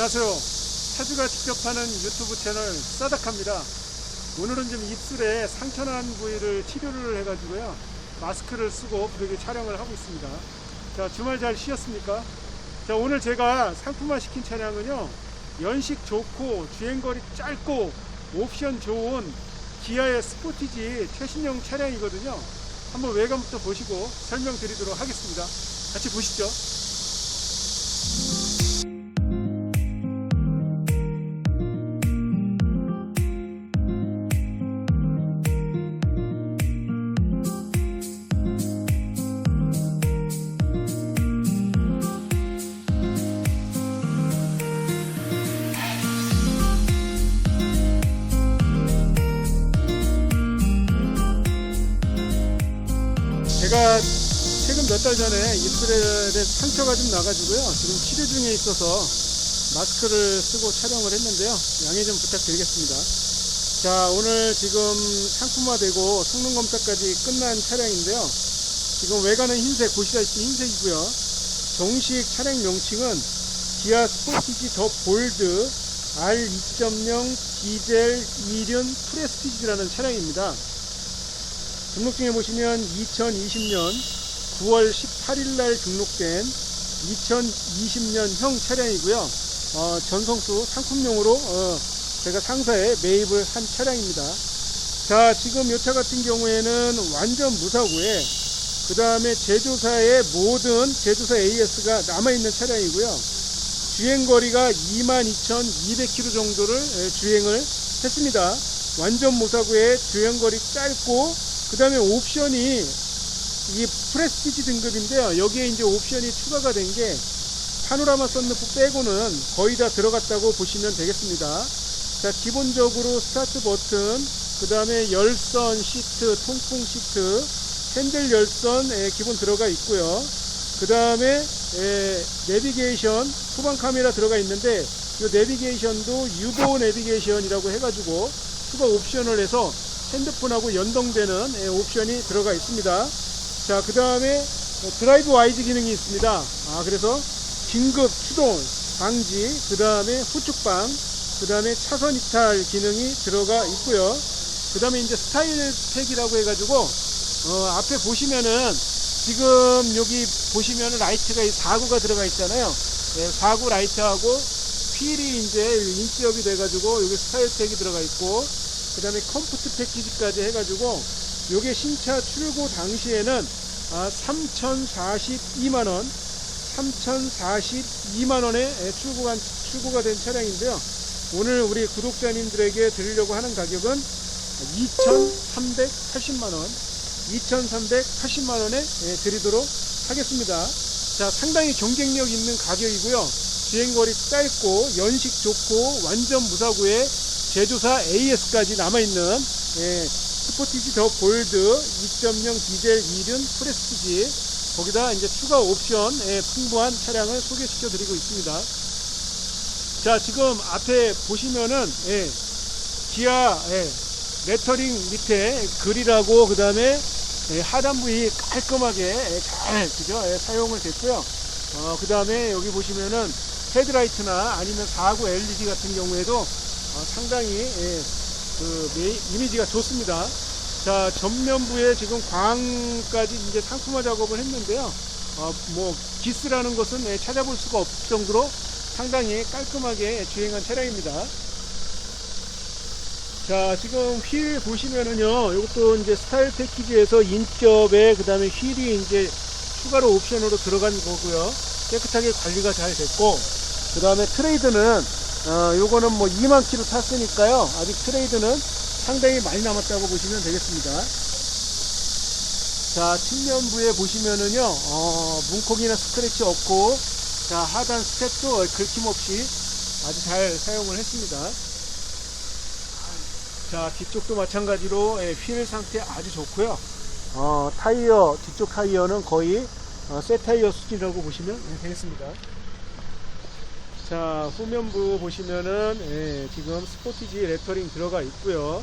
안녕하세요. 차주가 직접 하는 유튜브 채널 싸닥합니다. 오늘은 좀 입술에 상처난 부위를 치료를 해가지고요. 마스크를 쓰고 부득이 촬영을 하고 있습니다. 자, 주말 잘 쉬었습니까? 자, 오늘 제가 상품화 시킨 차량은요. 연식 좋고 주행거리 짧고 옵션 좋은 기아의 스포티지 최신형 차량이거든요. 한번 외관부터 보시고 설명드리도록 하겠습니다. 같이 보시죠. 몇 달 전에 입술에 상처가 좀 나가지고요. 지금 치료 중에 있어서 마스크를 쓰고 촬영을 했는데요. 양해 좀 부탁드리겠습니다. 자, 오늘 지금 상품화되고 성능 검사까지 끝난 차량인데요. 지금 외관은 흰색, 보시다시피 흰색이고요. 정식 차량 명칭은 기아 스포티지 더 볼드 R2.0 디젤 2륜 프레스티지라는 차량입니다. 등록증에 보시면 2020년 9월 18일 날 등록된 2020년형 차량이고요. 어, 전성수 상품용으로 어, 제가 상사에 매입을 한 차량입니다. 자, 지금 이 차 같은 경우에는 완전 무사고에 그 다음에 제조사의 모든 제조사 AS가 남아있는 차량이고요. 주행거리가 22,200km 정도를 에, 주행을 했습니다. 완전 무사고에 주행거리 짧고 그 다음에 옵션이 이 프레스티지 등급인데요. 여기에 이제 옵션이 추가가 된 게 파노라마 썬루프 빼고는 거의 다 들어갔다고 보시면 되겠습니다. 자, 기본적으로 스타트 버튼, 그 다음에 열선 시트, 통풍 시트, 핸들 열선 에, 기본 들어가 있고요. 그 다음에 내비게이션 후방 카메라 들어가 있는데 이 내비게이션도 유보 내비게이션이라고 해가지고 추가 옵션을 해서 핸드폰하고 연동되는 예, 옵션이 들어가 있습니다. 자, 그 다음에 드라이브 와이즈 기능이 있습니다. 아, 그래서 긴급 추돌 방지, 그 다음에 후축방, 그 다음에 차선 이탈 기능이 들어가 있고요. 그 다음에 이제 스타일 팩이라고 해가지고, 어, 앞에 보시면은 지금 여기 보시면은 라이트가 이 4구가 들어가 있잖아요. 예, 4구 라이트하고 휠이 이제 인지업이 돼가지고 여기 스타일 팩이 들어가 있고, 그 다음에 컴포트 패키지까지 해가지고 요게 신차 출고 당시에는 아, 3,042만원 3,042만원에 출고가, 출고가 된 차량인데요. 오늘 우리 구독자님들에게 드리려고 하는 가격은 2,380만원 2,380만원에 예, 드리도록 하겠습니다. 자 상당히 경쟁력 있는 가격이고요. 주행거리 짧고 연식 좋고 완전 무사고에 제조사 AS까지 남아있는 예, 스포티지 더 볼드 2.0 디젤 2륜 프레스티지 거기다 이제 추가 옵션 예, 풍부한 차량을 소개시켜 드리고 있습니다. 자 지금 앞에 보시면은 예, 기아 예, 레터링 밑에 글이라고 그 다음에 예, 하단 부위 깔끔하게 예, 잘 그죠 예, 사용을 됐고요. 어, 그 다음에 여기 보시면은 헤드라이트나 아니면 4구 LED 같은 경우에도 어, 상당히 예, 그 이미지가 좋습니다. 자 전면부에 지금 광까지 이제 상품화 작업을 했는데요. 어, 뭐 기스라는 것은 예, 찾아볼 수가 없을 정도로 상당히 깔끔하게 주행한 차량입니다. 자 지금 휠 보시면은요 이것도 이제 스타일 패키지에서 인접에 그 다음에 휠이 이제 추가로 옵션으로 들어간 거고요 깨끗하게 관리가 잘 됐고 그 다음에 트레이드는 어, 요거는 뭐 2만 킬로 탔으니까요. 아직 트레이드는 상당히 많이 남았다고 보시면 되겠습니다. 자, 측면부에 보시면은요, 어, 문콕이나 스크래치 없고, 자, 하단 스텝도 긁힘없이 아주 잘 사용을 했습니다. 자, 뒤쪽도 마찬가지로 예, 휠 상태 아주 좋고요. 어, 타이어, 뒤쪽 타이어는 거의 어, 새 타이어 수준이라고 보시면 예, 되겠습니다. 자 후면부 보시면은 예, 지금 스포티지 레터링 들어가 있고요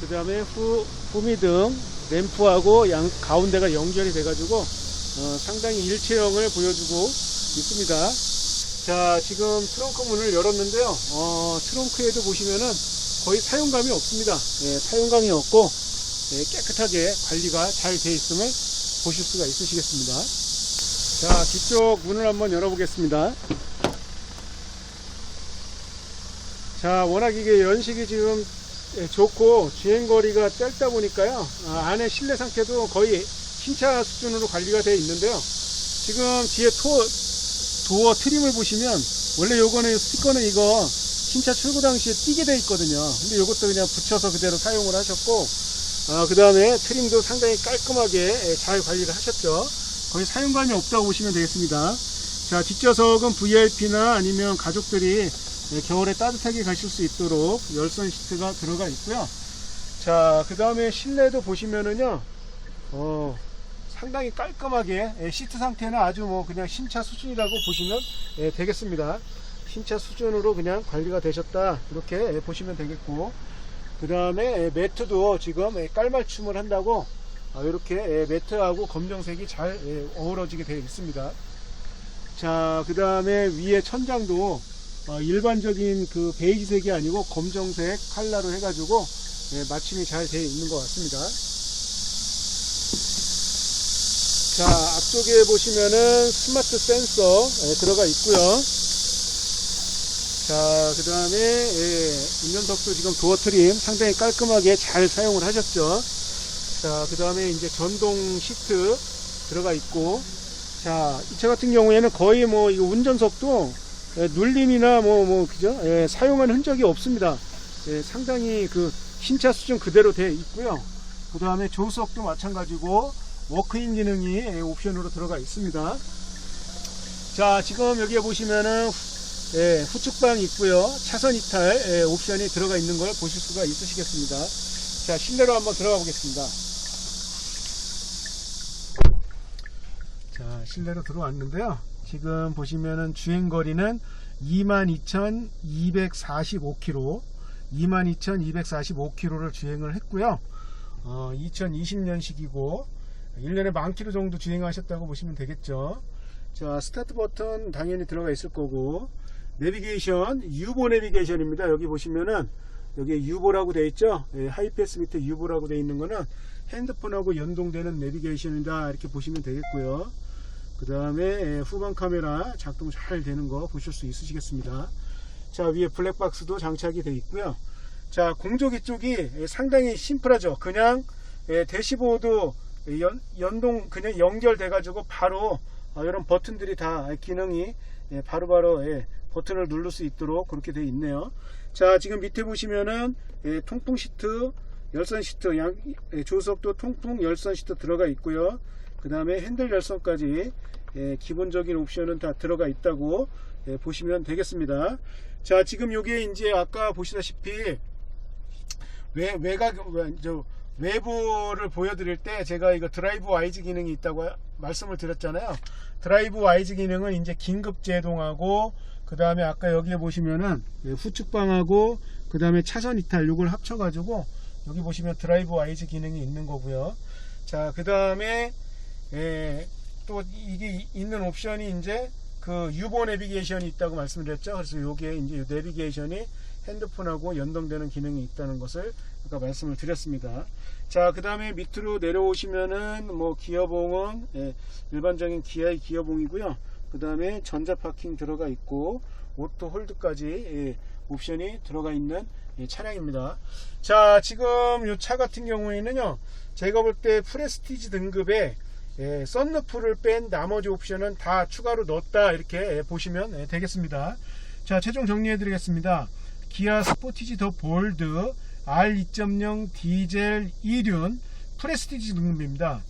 그 다음에 후 후미등 램프하고 양 가운데가 연결이 돼 가지고 어, 상당히 일체형을 보여주고 있습니다 자, 지금 트렁크 문을 열었는데요. 어, 트렁크에도 보시면은 거의 사용감이 없습니다. 예, 사용감이 없고 예, 깨끗하게 관리가 잘 돼 있음을 보실 수가 있으시겠습니다. 자, 뒤쪽 문을 한번 열어보겠습니다. 자, 워낙 이게 연식이 지금 예, 좋고 주행거리가 짧다 보니까요. 아, 안에 실내 상태도 거의 신차 수준으로 관리가 되어 있는데요. 지금 뒤에 토, 도어 트림을 보시면 원래 요거는 스티커는 이거 신차 출고 당시에 띄게 돼 있거든요. 근데 요것도 그냥 붙여서 그대로 사용을 하셨고 그 다음에 트림도 상당히 깔끔하게 예, 잘 관리를 하셨죠. 거의 사용감이 없다고 보시면 되겠습니다. 자 뒷좌석은 VIP나 아니면 가족들이 예, 겨울에 따뜻하게 가실 수 있도록 열선 시트가 들어가 있고요. 자 그 다음에 실내도 보시면은요. 어, 상당히 깔끔하게 예, 시트 상태는 아주 뭐 그냥 신차 수준이라고 보시면 예, 되겠습니다. 신차 수준으로 그냥 관리가 되셨다 이렇게 예, 보시면 되겠고 그 다음에 매트도 지금 예, 깔맞춤을 한다고 아, 이렇게 예, 매트하고 검정색이 잘 예, 어우러지게 되어 있습니다. 자, 그 다음에 위에 천장도 어, 일반적인 그 베이지색이 아니고 검정색 칼라로 해가지고 예, 맞춤이 잘 되어 있는 것 같습니다. 자, 앞쪽에 보시면은 스마트 센서 예, 들어가 있고요. 자, 그 다음에 예, 인면석도 지금 도어 트림 상당히 깔끔하게 잘 사용을 하셨죠. 자, 그 다음에 이제 전동 시트 들어가 있고, 자, 이 차 같은 경우에는 거의 뭐 운전석도 예, 눌림이나 뭐, 뭐, 그죠? 예, 사용한 흔적이 없습니다. 예, 상당히 그 신차 수준 그대로 되어 있고요. 그 다음에 조수석도 마찬가지고 워크인 기능이 예, 옵션으로 들어가 있습니다. 자, 지금 여기에 보시면은 예, 후측방 있고요. 차선 이탈 예, 옵션이 들어가 있는 걸 보실 수가 있으시겠습니다. 자, 실내로 한번 들어가 보겠습니다. 자, 실내로 들어왔는데요. 지금 보시면은 주행거리는 22,245km, 22,245km를 주행을 했고요. 어, 2020년식이고 1년에 만 킬로 정도 주행하셨다고 보시면 되겠죠. 자, 스타트 버튼 당연히 들어가 있을 거고 내비게이션 유보 내비게이션입니다. 여기 보시면은 여기 유보라고 되어 있죠. 예, 하이패스 밑에 유보라고 되어 있는 거는 핸드폰하고 연동되는 내비게이션이다 이렇게 보시면 되겠고요. 그 다음에 후방 카메라 작동 잘 되는 거 보실 수 있으시겠습니다. 자 위에 블랙박스도 장착이 되어 있고요. 자 공조기 쪽이 상당히 심플하죠. 그냥 예, 대시보드 연, 연동 그냥 연결돼 가지고 바로 어, 이런 버튼들이 다 기능이 예, 바로바로 예, 버튼을 누를 수 있도록 그렇게 되어 있네요. 자 지금 밑에 보시면은 예, 통풍 시트 열선 시트 양, 예, 조석도 통풍 열선 시트 들어가 있고요. 그 다음에 핸들 열선까지 예, 기본적인 옵션은 다 들어가 있다고 예, 보시면 되겠습니다. 자 지금 요게 이제 아까 보시다시피 외, 외곽 외, 저, 외부를 보여드릴 때 제가 이거 드라이브 와이즈 기능이 있다고 말씀을 드렸잖아요. 드라이브 와이즈 기능은 이제 긴급 제동하고 그 다음에 아까 여기에 보시면은 예, 후측방하고 그 다음에 차선 이탈 요걸 합쳐가지고 여기 보시면 드라이브 와이즈 기능이 있는 거고요. 자, 그 다음에 예, 또 이게 있는 옵션이 이제 그 유보 내비게이션이 있다고 말씀드렸죠. 그래서 요게 이제 내비게이션이 핸드폰하고 연동되는 기능이 있다는 것을 아까 말씀을 드렸습니다. 자, 그 다음에 밑으로 내려오시면은 뭐 기어봉은 예, 일반적인 기아의 기어봉이고요. 그 다음에 전자 파킹 들어가 있고 오토 홀드까지 예, 옵션이 들어가 있는 예, 차량입니다. 자, 지금 이 차 같은 경우에는요. 제가 볼 때 프레스티지 등급의 예, 썬루프를 뺀 나머지 옵션은 다 추가로 넣었다 이렇게 예, 보시면 예, 되겠습니다. 자, 최종 정리해 드리겠습니다. 기아 스포티지 더 볼드 R2.0 디젤 2륜 프레스티지 등급입니다.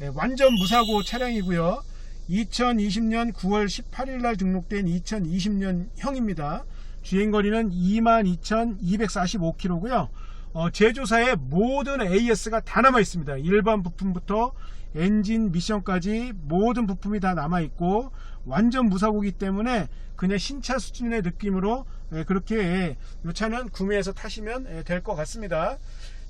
예, 완전 무사고 차량이고요. 2020년 9월 18일 날 등록된 2020년형입니다. 주행거리는 22,245km고요. 어, 제조사의 모든 AS가 다 남아 있습니다. 일반 부품부터 엔진 미션까지 모든 부품이 다 남아 있고 완전 무사고기 때문에 그냥 신차 수준의 느낌으로 예, 그렇게 이 차는 구매해서 타시면 예, 될것 같습니다.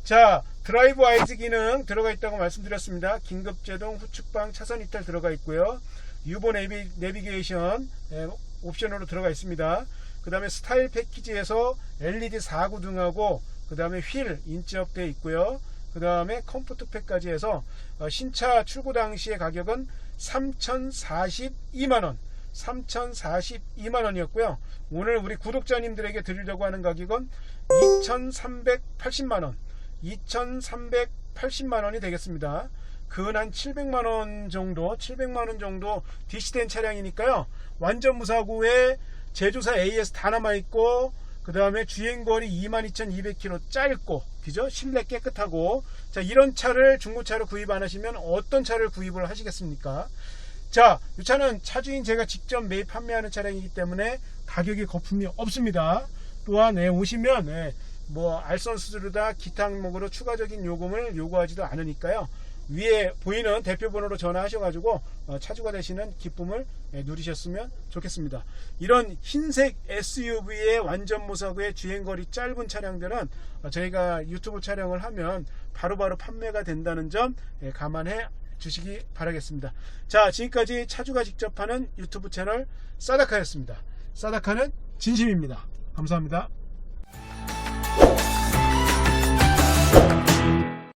자 드라이브 와이즈 기능 들어가 있다고 말씀드렸습니다. 긴급 제동 후측방 차선 이탈 들어가 있고요. 유보 내비, 내비게이션 예, 옵션으로 들어가 있습니다. 그 다음에 스타일 패키지에서 LED 4구등하고 그 다음에 휠 인지업되어 있고요. 그 다음에 컴포트팩까지 해서 어, 신차 출고 당시의 가격은 3,042만원 3,042만원이었고요. 오늘 우리 구독자님들에게 드리려고 하는 가격은 2,380만원 2,380만원이 되겠습니다. 근한 700만원 정도 700만원 정도 DC된 차량이니까요. 완전 무사고에 제조사 AS 다 남아있고 그 다음에 주행거리 22,200km 짧고 그죠? 실내 깨끗하고 자 이런 차를 중고차로 구입 안 하시면 어떤 차를 구입을 하시겠습니까? 자, 이 차는 차주인 제가 직접 매입 판매하는 차량이기 때문에 가격이 거품이 없습니다. 또한 예, 오시면 예, 뭐 알선 수수료다 기타 항목으로 추가적인 요금을 요구하지도 않으니까요. 위에 보이는 대표번호로 전화하셔가지고 어, 차주가 되시는 기쁨을 예, 누리셨으면 좋겠습니다. 이런 흰색 SUV의 완전 무사고의 주행거리 짧은 차량들은 어, 저희가 유튜브 촬영을 하면 바로바로 판매가 된다는 점 예, 감안해 주시기 바라겠습니다. 자, 지금까지 차주가 직접 하는 유튜브 채널 싸다카였습니다. 싸다카는 진심입니다. 감사합니다.